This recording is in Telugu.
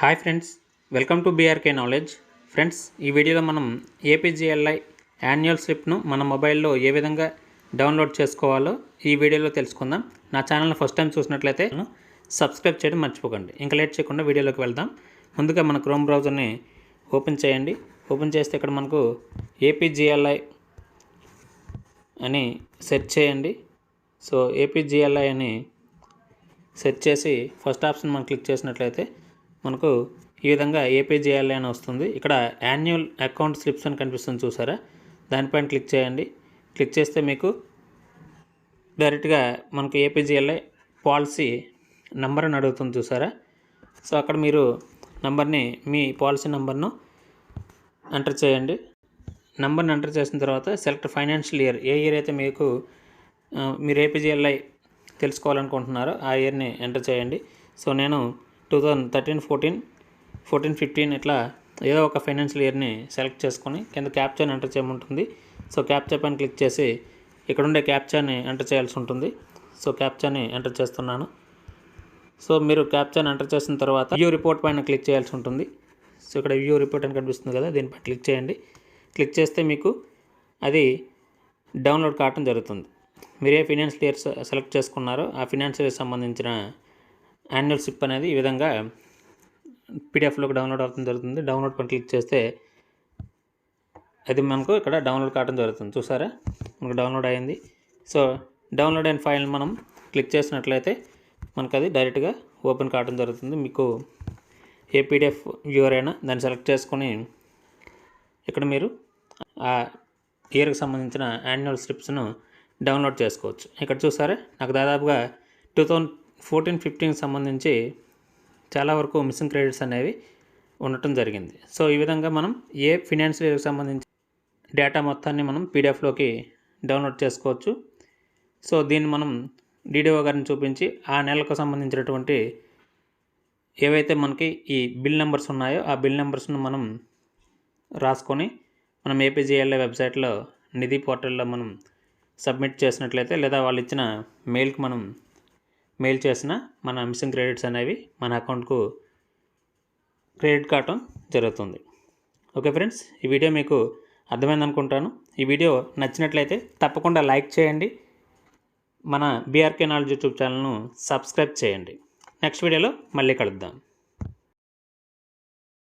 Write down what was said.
Hi friends welcome to BRK knowledge friends ఈ వీడియోలో మనం ఏపీజీఎల్ఐ యాన్యువల్ స్లిప్ను మన మొబైల్లో ఏ విధంగా డౌన్లోడ్ చేసుకోవాలో ఈ వీడియోలో తెలుసుకుందాం. నా ఛానల్ని ఫస్ట్ టైం చూసినట్లయితే సబ్స్క్రైబ్ చేయడం మర్చిపోకండి. ఇంకా లేట్ చేయకుండా వీడియోలోకి వెళ్దాం. ముందుగా మన క్రోమ్ బ్రౌజర్ని ఓపెన్ చేయండి. ఓపెన్ చేస్తే ఇక్కడ మనకు ఏపీజీఎల్ఐ అని సెర్చ్ చేయండి. సో ఏపీజీఎల్ఐ అని సెర్చ్ చేసి ఫస్ట్ ఆప్షన్ మనం క్లిక్ చేసినట్లయితే మనకు ఈ విధంగా ఏపీజేఎల్ఐ అని వస్తుంది. ఇక్కడ యాన్యువల్ అకౌంట్ స్లిప్స్ అని కనిపిస్తుంది చూసారా? దానిపైన క్లిక్ చేయండి. క్లిక్ చేస్తే మీకు డైరెక్ట్గా మనకు ఏపీజీఎల్ఐ పాలసీ నెంబర్ అని అడుగుతుంది చూసారా? సో అక్కడ మీరు నంబర్ని మీ పాలసీ నెంబర్ను ఎంటర్ చేయండి. నెంబర్ని ఎంటర్ చేసిన తర్వాత సెలెక్ట్ ఫైనాన్షియల్ ఇయర్. ఏ ఇయర్ అయితే మీకు మీరు ఏపీజీఎల్ఐ తెలుసుకోవాలనుకుంటున్నారో ఆ ఇయర్ని ఎంటర్ చేయండి. సో నేను two thousand thirteen fourteen fourteen fifteen ఇట్లా ఏదో ఒక ఫైనాన్షియల్ ఇయర్ని సెలెక్ట్ చేసుకొని కింద క్యాప్చాని ఎంటర్ చేయమంటుంది. సో క్యాప్చా పైన క్లిక్ చేసి ఇక్కడ ఉండే క్యాప్చాని ఎంటర్ చేయాల్సి ఉంటుంది. సో క్యాప్చాని ఎంటర్ చేస్తున్నాను. సో మీరు క్యాప్చాని ఎంటర్ చేసిన తర్వాత వ్యూ రిపోర్ట్ పైన క్లిక్ చేయాల్సి ఉంటుంది. సో ఇక్కడ వ్యూ రిపోర్ట్ అని కనిపిస్తుంది కదా దీనిపై క్లిక్ చేయండి. క్లిక్ చేస్తే మీకు అది డౌన్లోడ్ కావటం జరుగుతుంది. మీరు ఏ ఫినాన్షియల్ ఇయర్ సెలెక్ట్ చేసుకున్నారో ఆ ఫినాన్షియల్ సంబంధించిన యాన్యువల్ సిప్ అనేది ఈ విధంగా పీడిఎఫ్లోకి డౌన్లోడ్ అవుతుంది జరుగుతుంది. డౌన్లోడ్ పైన క్లిక్ చేస్తే అది మనకు ఇక్కడ డౌన్లోడ్ కావడం జరుగుతుంది. చూసారా? మనకు డౌన్లోడ్ అయింది. సో డౌన్లోడ్ అయిన ఫైల్ మనం క్లిక్ చేసినట్లయితే మనకు అది డైరెక్ట్గా ఓపెన్ కావడం జరుగుతుంది. మీకు ఏ పీడిఎఫ్ వ్యూవర్ అయినా దాన్ని సెలెక్ట్ చేసుకొని ఇక్కడ మీరు ఆ ఇయర్కి సంబంధించిన యాన్యువల్ స్లిప్స్ను డౌన్లోడ్ చేసుకోవచ్చు. ఇక్కడ చూసారా? నాకు దాదాపుగా టూ థౌజండ్ ఫోర్టీన్ ఫిఫ్టీన్కి సంబంధించి చాలా వరకు మిషన్ క్రెడిట్స్ అనేవి ఉండటం జరిగింది. సో ఈ విధంగా మనం ఏ ఫినాన్షియల్కి ఇయర్కి సంబంధించి డేటా మొత్తాన్ని మనం పీడిఎఫ్లోకి డౌన్లోడ్ చేసుకోవచ్చు. సో దీన్ని మనం డీడీఓ గారిని చూపించి ఆ నెలకు సంబంధించినటువంటి ఏవైతే మనకి ఈ బిల్ నెంబర్స్ ఉన్నాయో ఆ బిల్ నెంబర్స్ను మనం రాసుకొని మనం ఏపీజీఎల్ఏ వెబ్సైట్లో నిధి పోర్టల్లో మనం సబ్మిట్ చేసినట్లయితే లేదా వాళ్ళు ఇచ్చిన మెయిల్కి మనం మెయిల్ చేసిన మన మిషన్ క్రెడిట్స్ అనేవి మన అకౌంట్కు క్రెడిట్ కావటం జరుగుతుంది. ఓకే ఫ్రెండ్స్ ఈ వీడియో మీకు అర్థమైంది అనుకుంటాను. ఈ వీడియో నచ్చినట్లయితే తప్పకుండా లైక్ చేయండి. మన బీఆర్కే నాలెడ్జ్ యూట్యూబ్ ఛానల్ను సబ్స్క్రైబ్ చేయండి. నెక్స్ట్ వీడియోలో మళ్ళీ కలుద్దాం.